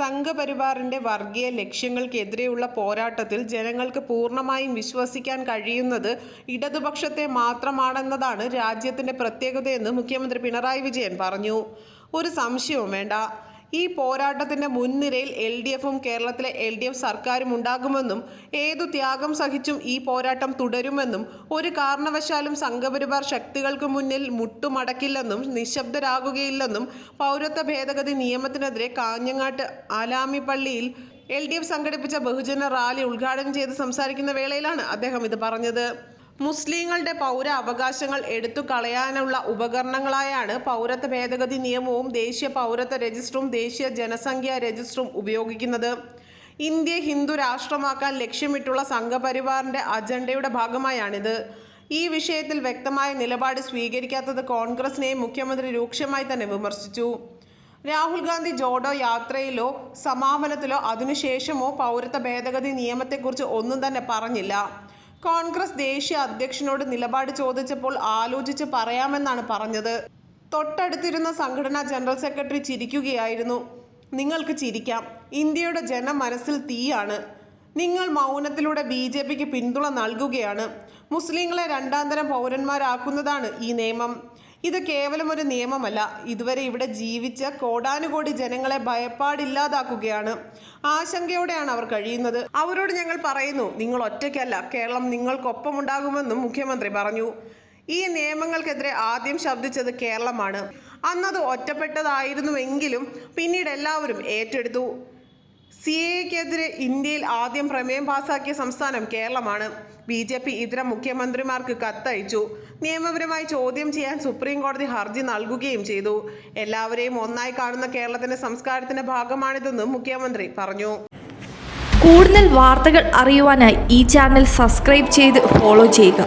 സംഘപരിവാറിന്റെ വർഗീയ ലക്ഷ്യങ്ങൾക്കെതിരെയുള്ള പോരാട്ടത്തിൽ ജനങ്ങൾക്ക് പൂർണമായും വിശ്വസിക്കാൻ കഴിയുന്നത് ഇടതുപക്ഷത്തെ മാത്രമാണെന്നതാണ് രാജ്യത്തിന്റെ പ്രത്യേകതയെന്ന് മുഖ്യമന്ത്രി പിണറായി വിജയൻ പറഞ്ഞു. ഒരു സംശയവും വേണ്ട. ഈ പോരാട്ടത്തിന്റെ മുൻനിരയിൽ എൽ ഡി എഫും കേരളത്തിലെ എൽ ഡി എഫ് സർക്കാരും ഉണ്ടാകുമെന്നും ഏതു ത്യാഗം സഹിച്ചും ഈ പോരാട്ടം തുടരുമെന്നും ഒരു കാരണവശാലും സംഘപരിവാർ ശക്തികൾക്ക് മുന്നിൽ മുട്ടുമടക്കില്ലെന്നും നിശബ്ദരാകുകയില്ലെന്നും പൗരത്വ ഭേദഗതി നിയമത്തിനെതിരെ കാഞ്ഞങ്ങാട്ട് ആലാമിപ്പള്ളിയിൽ എഫ് സംഘടിപ്പിച്ച ബഹുജന റാലി ഉദ്ഘാടനം ചെയ്ത് സംസാരിക്കുന്ന വേളയിലാണ് അദ്ദേഹം ഇത് പറഞ്ഞത്. മുസ്ലിങ്ങളുടെ പൗര അവകാശങ്ങൾ എടുത്തു കളയാനുള്ള ഉപകരണങ്ങളായാണ് പൗരത്വ ഭേദഗതി നിയമവും ദേശീയ പൗരത്വ രജിസ്റ്ററും ദേശീയ ജനസംഖ്യാ രജിസ്റ്ററും ഉപയോഗിക്കുന്നത്. ഇന്ത്യ ഹിന്ദു രാഷ്ട്രമാക്കാൻ ലക്ഷ്യമിട്ടുള്ള സംഘപരിവാറിന്റെ അജണ്ടയുടെ ഭാഗമായാണിത്. ഈ വിഷയത്തിൽ വ്യക്തമായ നിലപാട് സ്വീകരിക്കാത്തത് കോൺഗ്രസിനെയും മുഖ്യമന്ത്രി രൂക്ഷമായി തന്നെ വിമർശിച്ചു. രാഹുൽ ഗാന്ധി ജോഡോ യാത്രയിലോ സമാപനത്തിലോ അതിനുശേഷമോ പൗരത്വ ഭേദഗതി നിയമത്തെക്കുറിച്ച് ഒന്നും തന്നെ പറഞ്ഞില്ല. കോൺഗ്രസ് ദേശീയ അധ്യക്ഷനോട് നിലപാട് ചോദിച്ചപ്പോൾ ആലോചിച്ച് പറയാമെന്നാണ് പറഞ്ഞത്. തൊട്ടടുത്തിരുന്ന സംഘടനാ ജനറൽ സെക്രട്ടറി ചിരിക്കുകയായിരുന്നു. നിങ്ങൾക്ക് ചിരിക്കാം. ഇന്ത്യയുടെ ജന മനസ്സിൽ തീയാണ്. നിങ്ങൾ മൗനത്തിലൂടെ ബി ജെ പിക്ക് പിന്തുണ നൽകുകയാണ്. മുസ്ലിങ്ങളെ രണ്ടാം തരം പൗരന്മാരാക്കുന്നതാണ് ഈ നിയമം. ഇത് കേവലം ഒരു നിയമമല്ല. ഇതുവരെ ഇവിടെ ജീവിച്ച കോടാനുകോടി ജനങ്ങളെ ഭയപ്പാടില്ലാതാക്കുകയാണ്. ആശങ്കയോടെയാണ് അവർ കഴിയുന്നത്. അവരോട് ഞങ്ങൾ പറയുന്നു നിങ്ങൾ ഒറ്റയ്ക്കല്ല കേരളം നിങ്ങൾക്കൊപ്പം ഉണ്ടാകുമെന്നും മുഖ്യമന്ത്രി പറഞ്ഞു. ഈ നിയമങ്ങൾക്കെതിരെ ആദ്യം ശബ്ദിച്ചത് കേരളമാണ്. അന്നത് ഒറ്റപ്പെട്ടതായിരുന്നുവെങ്കിലും പിന്നീട് എല്ലാവരും ഏറ്റെടുത്തു. സിഎഎക്കെതിരെ ഇന്ത്യയിൽ ആദ്യം പ്രമേയം പാസാക്കിയ സംസ്ഥാനം കേരളമാണ്. ബി ജെ പി ഇതര മുഖ്യമന്ത്രിമാർക്ക് കത്തയച്ചു. നിയമപരമായി ചോദ്യം ചെയ്യാൻ സുപ്രീം കോടതി ഹർജി നൽകുകയും ചെയ്തു. എല്ലാവരെയും ഒന്നായി കാണുന്ന കേരളത്തിന്റെ സംസ്കാരത്തിന്റെ ഭാഗമാണിതെന്നും മുഖ്യമന്ത്രി പറഞ്ഞു. കൂടുതൽ വാർത്തകൾ അറിയുവാനായി ഈ ചാനൽ സബ്സ്ക്രൈബ് ചെയ്ത് ഫോളോ ചെയ്യുക